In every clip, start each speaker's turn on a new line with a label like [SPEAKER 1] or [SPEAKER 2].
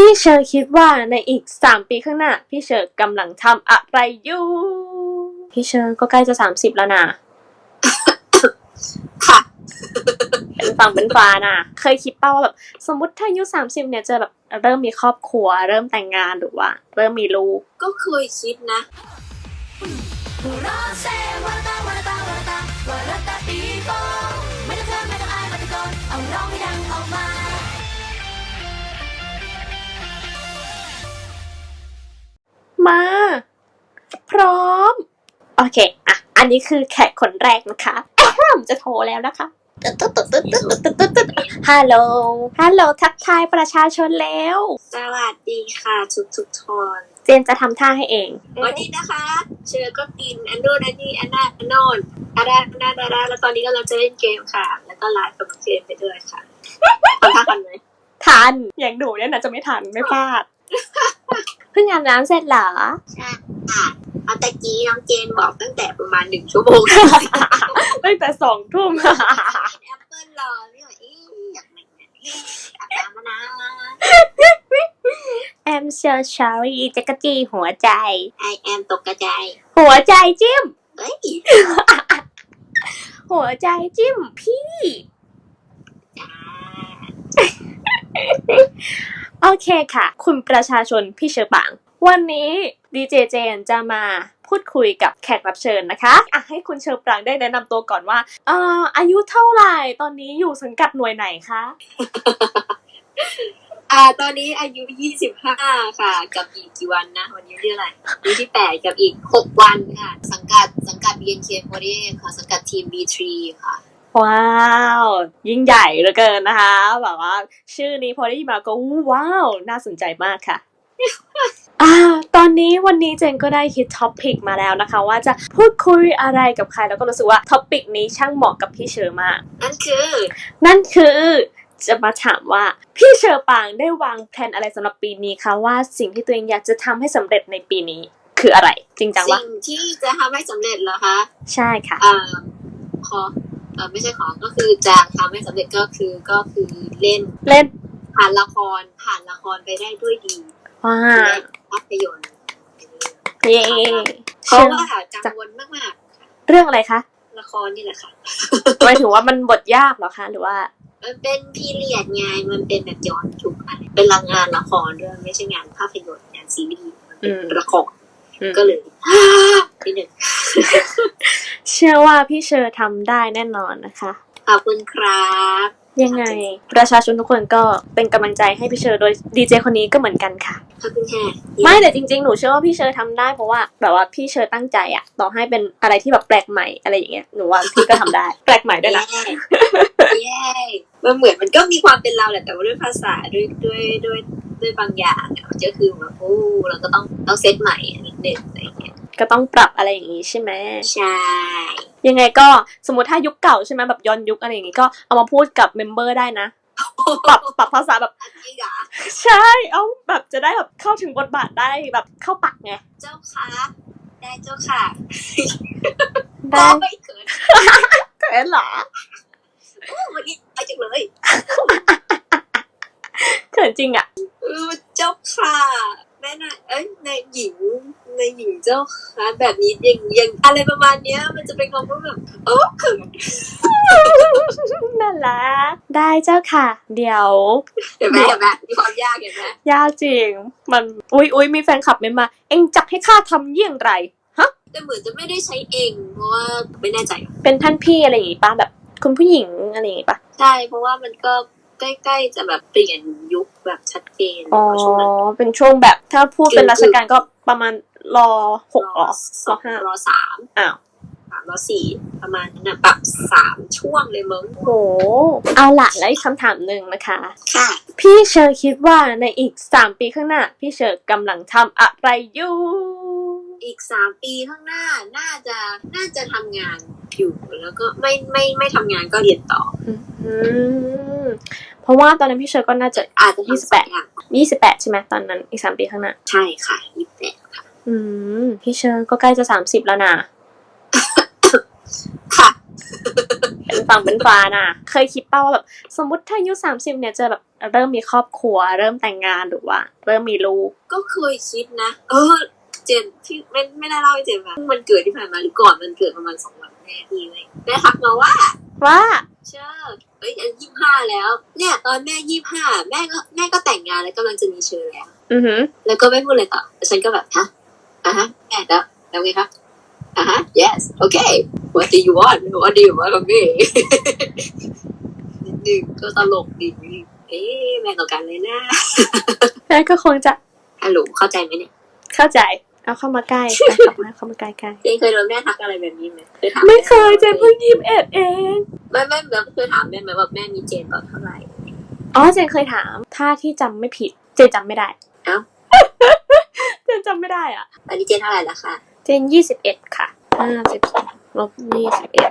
[SPEAKER 1] พี่เชอร์คิดว่าในอีกสามปีข้างหน้า พี่เชอร์กำลังทำอะไรอยู่ พี่เชอร์ก็ใกล้จะสามสิบแล้วนะ
[SPEAKER 2] ค่ะ
[SPEAKER 1] เป็นฝั่งเป็นฟ้านะเคยคิดเป้าว่าแบบสมมติถ้าอายุสามสิบเนี่ยจะแบบเริ่มมีครอบครัว เริ่มแต่งงานหรือว่า เริ่มมีลูก
[SPEAKER 2] ก็เคยคิดนะ
[SPEAKER 3] หัวเราะเซ่วันละตาวันละตาวันละตาวันละตาปีโป้ไม่ต้องเขินไม่ต้องอายมาตะโกนเอาร้องให้ดัง มา
[SPEAKER 1] พร้อม โอเค อะ อันนี้คือแขกคนแรกนะคะจะโทรแล้วนะคะฮัลโหล ฮัลโหล ทักทายประชาชนแล้ว
[SPEAKER 2] สวัสดีค่ะ ทุกทุกทน
[SPEAKER 1] เจนจะทำท่าให้เอง
[SPEAKER 2] วันนี้นะคะ เชอก็กินอันโนนอันนี้อันนั้นอันโนนอันนั้นอันนั้นอันนั้นแล้วตอนนี้ก็เราจะเล่นเกมค่ะ แล้วก็ไลฟ์กับเกมไปด้วยค่ะทันทันไหม
[SPEAKER 1] ทัน อย่างหนูเนี่ยนะจะไม่ทันไม่พลาด พิ่งอาบน้ำเสร็จเหรอ
[SPEAKER 2] ใช่ค่ะเอาตะกี้น้องเจนบอกตั้งแต่ประมาณหนึ่งชั่วโมง
[SPEAKER 1] ตั้งแต่สองทุ่ม
[SPEAKER 2] แอปเปิลรอไม่ไหวอีอยากไหนเนี่ยอาบน้ำมานะ
[SPEAKER 1] I'm so sorry จักรจีหัวใจ
[SPEAKER 2] I am ตกกระจาย
[SPEAKER 1] หัวใจจิ้ม
[SPEAKER 2] เฮ้ย
[SPEAKER 1] หัวใจจิ้มพี่
[SPEAKER 2] จ้า
[SPEAKER 1] โอเคค่ะ คุณประชาชนพี่เชอปางวันนี้ดีเจเจนจะมาพูดคุยกับแขกรับเชิญนะคะอะให้คุณเชอปรางได้แนะนำตัวก่อนว่าเอ่ออายุเท่าไหร่ตอนนี้อยู่สังกัดหน่วยไหนคะ
[SPEAKER 2] อ่า ตอนนี้อายุยี่สิบห้าค่ะ กับอีกกี่วันนะ วันนี้เรียกอะไรวันที่แปดกับอีกหกวันค่ะ สังกัดสังกัด BNK48 ค่ะ สังกัดทีม B3 ค่ะ
[SPEAKER 1] ว้าว ยิ่งใหญ่เหลือเกินนะคะแบบว่า ชื่อนี้พอได้ยินมาก็อู้ว้าว น่าสนใจมากค่ะอ่าตอนนี้วันนี้เจนก็ได้คิดท็อปิกมาแล้วนะคะ ว่าจะพูดคุยอะไรกับใครแล้วก็รู้สึกว่าท็อปิกนี้ช่างเหมาะกับพี่เชอร์มาก
[SPEAKER 2] นั่นคือ
[SPEAKER 1] นั่นคือจะมาถามว่าพี่เชอร์ปางได้วางแผนอะไรสำหรับปีนี้คะว่าสิ่งที่ตัวเองอยากจะทำให้สำเร็จในปีนี้คืออะไร จริงจังวะ
[SPEAKER 2] สิ่งที่จะทำให้สำเร็จเหรอคะ
[SPEAKER 1] ใช่ค่ะ
[SPEAKER 2] อ่าขอ เออไม่ใช่ขอก็คือจะทำให้สำเร็จก็คือก็คือเล่น
[SPEAKER 1] เล่น
[SPEAKER 2] ผ่านละครผ่านละครไปได้ด้วยดี
[SPEAKER 1] ว้า
[SPEAKER 2] และภาพยนตร์
[SPEAKER 1] เย้
[SPEAKER 2] เพราะว่ากังวลมาก
[SPEAKER 1] เรื่องอะไรคะ
[SPEAKER 2] ๆละครนี่แหละค่ะ
[SPEAKER 1] หมายถึงว่ามันบทยากเหรอคะหรือว่า
[SPEAKER 2] มันเป็นพีเรียดไงมันเป็นแบบย้อนยุคอะไรเป็นรางงานละครด้วยไม่ใช่งานภาพยนตร์งานซีรีส์มันเป็น
[SPEAKER 1] อืม
[SPEAKER 2] ละคร
[SPEAKER 1] อืม
[SPEAKER 2] ก็เลย นิดหนึ่ง
[SPEAKER 1] เชื่อว่าพี่เชอร์ทำได้แน่นอนนะคะ
[SPEAKER 2] ขอบคุณครับ
[SPEAKER 1] ยังไง ประชาชนทุกคนก็เป็นกำลังใจให้พี่เชอร์โดยดีเจคนนี้ก็เหมือนกันค่ะ
[SPEAKER 2] ขอบคุณค่ะ
[SPEAKER 1] ไม่แต่จริงๆ หนูเชื่อว่าพี่เชอร์ทำได้เพราะว่าแบบว่าพี่เชอร์ตั้งใจอะต่อให้เป็นอะไรที่แบบแปลกใหม่อะไรอย่างเงี้ยหนูว่าพี่ก็ทำได้ แปลกใหม่ด้วยนะ
[SPEAKER 2] เย้เย้มันเหมือนมันก็มีความเป็นเราแหละแต่ว่าด้วยภาษาด้วยด้วยด้วยด้วยบางอย่างอะมันก็คือแบบโอ้เราก็ต้องต้องเซตใหม่นิดนึงอะไรอย่างเงี้ย
[SPEAKER 1] ก็ต้องปรับอะไรอย่างงี้ใช่ไหม
[SPEAKER 2] ใช่
[SPEAKER 1] ยังไงก็สมมติถ้ายุคเก่าใช่ไหมแบบย้อนยุคอะไรอย่างงี้ก็เอามาพูดกับเมมเบอร์ได้นะปรับปรับภาษาแบบ
[SPEAKER 2] อันนี้เหรอ
[SPEAKER 1] ใช่ เอาแบบจะได้แบบเข้าถึงบทบาทได้แบบเข้าปักไง
[SPEAKER 2] เจ้าค่ะ ได้เจ้าค่ะ
[SPEAKER 1] ได้
[SPEAKER 2] ไม่เขิน
[SPEAKER 1] เขินเหรอ
[SPEAKER 2] โอ้วันนี้ไปจังเลย
[SPEAKER 1] เขินจริงอะ
[SPEAKER 2] เออเจ้าค่ะ แม่นายเอ้ยนายหญิงนายหญิงเจ้าค่ะแบบนี้ยังยังอะไรประมาณเนี้ย มันจะเป็นคำว่าแบบโอ้เขิน
[SPEAKER 1] น่ารักได้เจ้าค่ะ เดี๋ยว
[SPEAKER 2] เห็นไหมเห็นไหมมีความยากเห็นไหม
[SPEAKER 1] ยากจริง มันอุ๊ยอุ๊ยมีแฟนคลับเมมมา เอ็งจักให้ข้าทำเยี่ยงไร
[SPEAKER 2] แต่เหมือนจะไม่ได้ใช้เองเพราะว่าไม่แน่ใจ
[SPEAKER 1] เป็นท่านพี่อะไรอย่างงี้ป่ะแบบคุณผู้หญิงอะไรอย่างงี้ป่ะ
[SPEAKER 2] ใช่เพราะว่ามันก็ ใกล้ ๆ จะแบบเปลี่ยนยุคแบบชัดเจน
[SPEAKER 1] อ๋อ
[SPEAKER 2] ช่วงนั้น
[SPEAKER 1] เป็นช่วงแบบ ถ้าพูดเป็นราชการก็ประมาณรอหกรอ
[SPEAKER 2] สอง
[SPEAKER 1] รอห้าร
[SPEAKER 2] อสาม
[SPEAKER 1] อ้าว
[SPEAKER 2] สามรอสี่ประมาณนั้นนะแบบสามช่วงเลยมึง
[SPEAKER 1] โหเอาละแล้วอีกคำถามหนึ่งนะคะ
[SPEAKER 2] ค่ะ
[SPEAKER 1] พี่เชอร์คิดว่าในอีกสามปีข้างหน้า พี่เชอร์กำลังทำอะไรอยู่
[SPEAKER 2] อีกสามปีข้างหน้าน่าจะน่าจะทำงานอยู่แล้วก็ไม่ไม่ไม่ทำงานก็เรียนต่อ
[SPEAKER 1] อืมเพราะว่าตอนนั้นพี่เชอร์ก็น่าจะ
[SPEAKER 2] อาจจะทำ
[SPEAKER 1] ยี่สิบแปด
[SPEAKER 2] สองอย่าง
[SPEAKER 1] ยี่สิบแปดใช่ไหมตอนนั้นอีกสามปีข้างหน้า
[SPEAKER 2] ใช่ค่ะยี่สิบแปดค่ะ
[SPEAKER 1] อืม พี่เชอร์ก็ใกล้จะสามสิบแล้วนะ
[SPEAKER 2] ค่ะ
[SPEAKER 1] เป็นเป็นฝั่งเป็นฟ้าน่ะเคยคิดเป้าว่าแบบสมมติถ้าอายุสามสิบเนี่ยจะแบบเริ่มมีครอบครัว เริ่มแต่งงานหรือว่า เริ่มมีลูก
[SPEAKER 2] ก็เคยคิดนะ เออ เจนที่ไม่ไม่ได้เล่าให้เจนฟังมันเกิดที่ผ่านมาหรือก่อนมันเกิดประมาณสองวันแม่พี่เลยแม่ทักมาว่า
[SPEAKER 1] ว่า
[SPEAKER 2] เชื่อเอ้ยยี่ห้าแล้ว เนี่ย ตอนแม่ยี่ห้าแม่ก็แม่ก็แต่งงานแล้วกำลังจะมีเชิญแล้ว
[SPEAKER 1] อือหือ
[SPEAKER 2] แล้วก็ไม่พูดเลยต่อแต่ฉันก็แบบฮะอะฮะแม่แล้วแล้วไงคะอะฮะ yes okay what do you want what do you want from me นิดนึงก็ตลกดีเอ๊ะแม่ต้องการเลยนะ
[SPEAKER 1] แม่ก็คงจะ
[SPEAKER 2] ฮัลโหลเข้าใจไหมเนี่ย
[SPEAKER 1] เข้าใจ เอาเข้ามาใกล้ไปกลับมาเข้ามาใกล้ใกล้
[SPEAKER 2] เจนเคยโดนแม่ทักอะไรแบบนี้ไหมเคยถาม
[SPEAKER 1] ไม่เคยเจนเพิ่งยี่สิบเอ็ดเอง
[SPEAKER 2] ไม่ไม่แบบเคยถามแม่ไหมว่าแม่มีเจนตอนเท่าไหร่
[SPEAKER 1] อ๋อเจนเคยถาม ถ้าที่จำไม่ผิด เจนจำไม่ได้
[SPEAKER 2] เอ้า
[SPEAKER 1] เจนจำไม่ได้อะ
[SPEAKER 2] ตอนนี้เจนเท่าไหร่ละคะ
[SPEAKER 1] เจนยี่สิบเอ็ดค่ะห้าสิบสองลบยี่สิบเอ็ด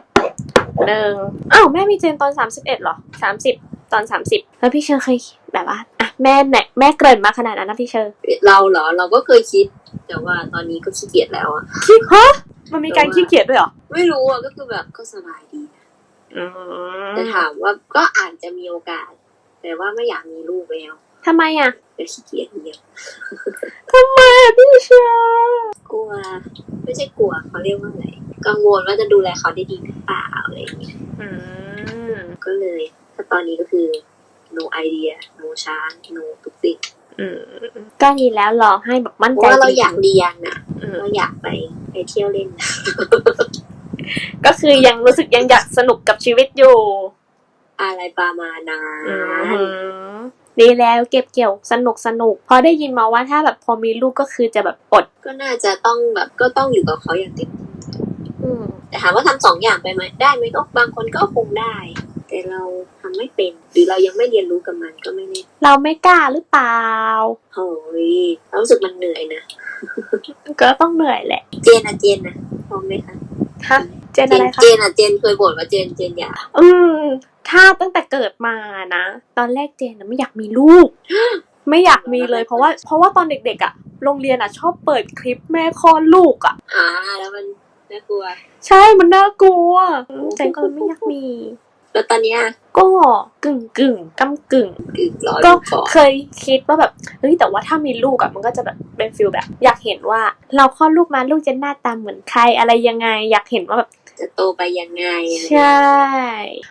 [SPEAKER 1] หนึ่งอ้าวแม่มีเจนตอนสามสิบเอ็ดหรอสามสิบตอนสามสิบแล้วพี่เชอร์เคย แบบว่าอะแม่แหนแม่เกริ่นมาขนาดนั้นนะพี่เชอร์
[SPEAKER 2] เราเหรอ เราก็เคยคิด แต่ว่าตอนนี้ก็ขี้เกียจแล้วอะ
[SPEAKER 1] ขี้ฮะมันมีการขี้เกียจด้วยเหรอ
[SPEAKER 2] ไม่รู้อะก็คือแบบก็สบายดี
[SPEAKER 1] อืม
[SPEAKER 2] แต่ถามว่าก็อาจจะมีโอกาส แต่ว่าไม่อยากมีลูกแล้ว
[SPEAKER 1] ทำไมอะ
[SPEAKER 2] แต่ขี้เกียจเดียว
[SPEAKER 1] ทำไมอะพี่เชอร์
[SPEAKER 2] กลัว ไม่ใช่กลัวเขาเรียกว่าอะไรกังวลว่าจะดูแลเขาได้ดีหรือเปล่าอะไรอย่างเงี้ย
[SPEAKER 1] อืม
[SPEAKER 2] ก็เลยถ้าตอนนี้ก็คือ no idea no chance no ทุกสิ่ง
[SPEAKER 1] อืมก็ดีแล้วรอให้แบบมั่น
[SPEAKER 2] เพ
[SPEAKER 1] ใจ
[SPEAKER 2] ราะว่าเรา
[SPEAKER 1] จงๆ
[SPEAKER 2] อยากเรียนอะ
[SPEAKER 1] อืม
[SPEAKER 2] เราอยากไปไปเที่ยวเล่น
[SPEAKER 1] ก็คือยังรู้สึกยังอยากสนุกกับชีวิตอยู่
[SPEAKER 2] อะไรประมาณนั้
[SPEAKER 1] อื
[SPEAKER 2] น
[SPEAKER 1] มดีแล้วเก็บเกี่ยวสนุกสนุกเพอได้ยินมาว่าถ้าแบบพอมีลูกก็คือจะแบบอด
[SPEAKER 2] ก็น่าจะต้องแบบก็ต้องอยู่กับเขาอย่างเต็มที่
[SPEAKER 1] อืม
[SPEAKER 2] แต่ถามว่าทำสองอย่างไปไหมได้ไหมก็บางคนก็คงได้ แต่เราทำไม่เป็น หรือเรายังไม่เรียนรู้กับมันก็ไม่แน่
[SPEAKER 1] เราไม่กล้าหรือเปล่า
[SPEAKER 2] โอ้ยเรารู้สึกมันเหนื่อยนะ
[SPEAKER 1] ก็ต้องเหนื่อยแหละ
[SPEAKER 2] เจนอะเจนนะพร้อมไหมคะ
[SPEAKER 1] ฮะเจน
[SPEAKER 2] เจ
[SPEAKER 1] อะ
[SPEAKER 2] น
[SPEAKER 1] ไรคะ
[SPEAKER 2] เจนอะเจนเคยบ่นว่าเจนเจนอยาก
[SPEAKER 1] อืมถ้าตั้งแต่เกิดมานะ ตอนแรกเจนนะไม่อยากมีลูก ไม่อยากมีเลยเพราะว่า เพราะว่าตอนเด็กๆอะโรงเรียนอะ ชอบเปิดคลิปแม่คลอดลูกอะ
[SPEAKER 2] อ่า แล้วมันน่ากลัว
[SPEAKER 1] ใช่มันน่ากลัวอืมเจนก็เลยไม่อยากมี
[SPEAKER 2] แล้วตอนเนี้ย
[SPEAKER 1] ก็กึ่งกึ่งกำกึ่ง
[SPEAKER 2] คือรอ
[SPEAKER 1] ก็
[SPEAKER 2] ดูก่อน
[SPEAKER 1] เคยคิดว่าแบบเฮ้ยแต่ว่าถ้ามีลูกอะมันก็จะแบบเป็นฟิลแบบ อยากเห็นว่า เราคลอดลูกมาลูกจะหน้าตาเหมือนใครอะไรยังไง อยากเห็นว่าแบบ
[SPEAKER 2] จะโตไปยังไงอะไร
[SPEAKER 1] ใช่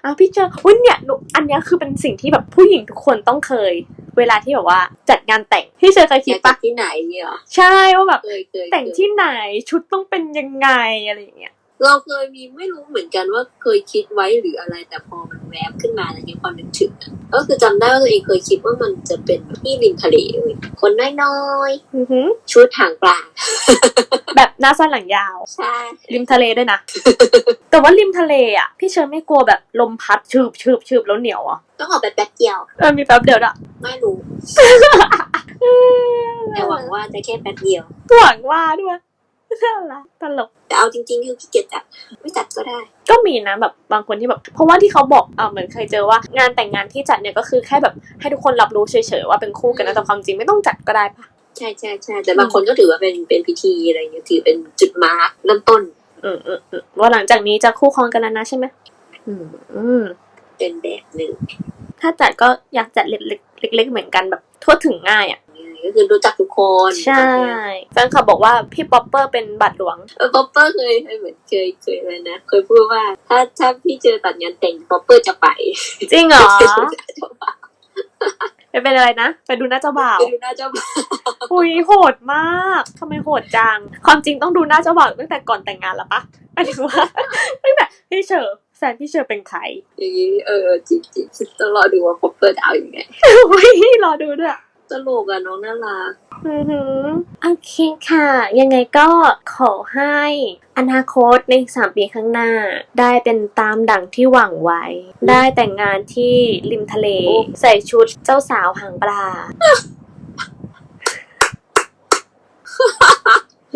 [SPEAKER 1] อะพี่เจออุ้ยเนี่ยหนูอันเนี้ยคือเป็นสิ่งที่แบบผู้หญิงทุกคนต้องเคย เวลาที่แบบว่าจัดงานแต่งพี่เจอเคย
[SPEAKER 2] อ
[SPEAKER 1] คิด
[SPEAKER 2] ยาก
[SPEAKER 1] ปะ
[SPEAKER 2] จะที่ไหนเนี่ยเหรอ
[SPEAKER 1] ใช่ว่าแบบ
[SPEAKER 2] เคยเคย
[SPEAKER 1] แต่ง
[SPEAKER 2] เคย
[SPEAKER 1] ที่ไหนชุดต้องเป็นยังไงอะไรอย่างเงี้ย
[SPEAKER 2] เราเคยมีไม่รู้เหมือนกันว่าเคยคิดไว้หรืออะไรแต่พอมันแวบขึ้นมาอะไรเงี้ยพอนึกถึงอะก็คือจำได้ว่าตัวเองเคยคิดว่ามันจะเป็นที่ริมทะเลเลยคนน้อย
[SPEAKER 1] อือหือ
[SPEAKER 2] ๆชุดหางปลา
[SPEAKER 1] แบบหน้าสั้นหลังยาว
[SPEAKER 2] ใช่
[SPEAKER 1] ริมทะเลด้วยนะแต่ว่าริมทะเลอะพี่เชอร์ไม่กลัวแบบลมพัดชืบชืบชืบแล้วเหนียวอะ
[SPEAKER 2] ต้องออกไปแป๊บเดียว
[SPEAKER 1] เออมีแป๊บเดียวอะ
[SPEAKER 2] ไม่รู้แต่หวังว่าจะแค่แป๊บเดียว
[SPEAKER 1] หวังว่าด้วย น่ารักตลก
[SPEAKER 2] แต่เอาจริงๆคือขี้เกียจจัดไม่จัดก็ได้
[SPEAKER 1] ก็มีนะแบบบางคนที่แบบเพราะว่าที่เขาบอกอ่าเหมือนเคยเจอว่างานแต่งงานที่จัดเนี่ยก็คือแค่แบบให้ทุกคนรับรู้เฉยๆว่าเป็นคู่กันนะแต่ความจริงไม่ต้องจัดก็ได้ปะ
[SPEAKER 2] ใช่ใช่ใช่แต่บางคนก็ถือว่าเป็นเป็นพิธีอะไรอย่างเงี้ยถือเป็นจุดมาร์กเริ่มต้น
[SPEAKER 1] อืมอืมอืมว่าหลังจากนี้จะคู่ครองกันแล้วนะใช่ไหมอืมอืม
[SPEAKER 2] เป็นแบบหนึ่ง
[SPEAKER 1] ถ้าจัดก็อยากจัดเล็กๆเล็ก ๆ เหมือนกันแบบทั่วถึงง่ายอะ
[SPEAKER 2] ก็คือรู้จักทุกคน
[SPEAKER 1] ใช่แฟนคลับบอกว่าพี่ป๊อปเปอร์เป็นบัตรหลวง
[SPEAKER 2] เออป๊อปเปอร์เคยเคยเหมือนเคยเคยอะไรนะเคยพูดว่า ถ้าถ้าพี่เจอตัดงานแต่งป๊อปเปอร์จะไป
[SPEAKER 1] จริงเหรอไปเป็นอะไรนะ ไปดูหน้าเจ้าบ่าว
[SPEAKER 2] ไปดูหน้าเจ้าบ่าว
[SPEAKER 1] อุ้ยโหดมากทำไมโหดจัง ความจริงต้องดูหน้าเจ้าบ่าวตั้งแต่ก่อนแต่งงานแล้วปะหมายถึงว่าตั้งแต่พี่เชอร์แฟนพี่เชอร์เป็นใคร
[SPEAKER 2] อย่างนี้เออจริงจริงๆต้องรอดูว่าป๊อปเปอร์จะเอาอย่างไง
[SPEAKER 1] อุ้ยรอดูด้วย
[SPEAKER 2] ตลกอะน้องน่ารัก
[SPEAKER 1] อือหือโอเคค่ะ ยังไงก็ขอให้อนาคตในอีกสามปีข้างหน้า ได้เป็นตามดังที่หวังไว้ ได้แต่งงานที่ริมทะเล ใส่ชุดเจ้าสาวหางปลา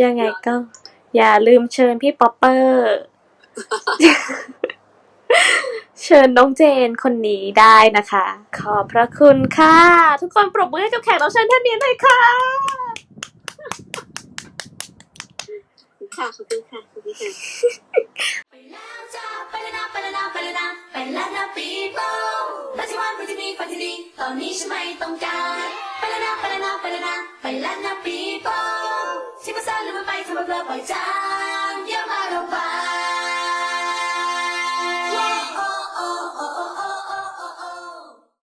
[SPEAKER 1] ยังไงก็ อย่าลืมเชิญพี่ป๊อปเปอร์ เชิญน้องเจนคนนี้ได้นะคะ ขอบพระคุณค่ะ ทุกคนปรบมือให้กับแขกรับเชิญท่านนี้หน่อยค่ะ
[SPEAKER 2] ค่ะขอบคุณค่ะขอบคุณค่ะ
[SPEAKER 3] ไปแล้วจ้าไปแล้วนะไปแล้วนะไปแล้วนะไปแล้วนะปีโป้ปัจจุบันปัจจุบันปัจจุบันตอนนี้ฉันไม่ต้องการไปแล้วนะไปแล้วนะไปแล้วนะไปแล้วนะปีโป้ที่มาซ่าหรือมาไปทำมาเพลอปล่อยใจ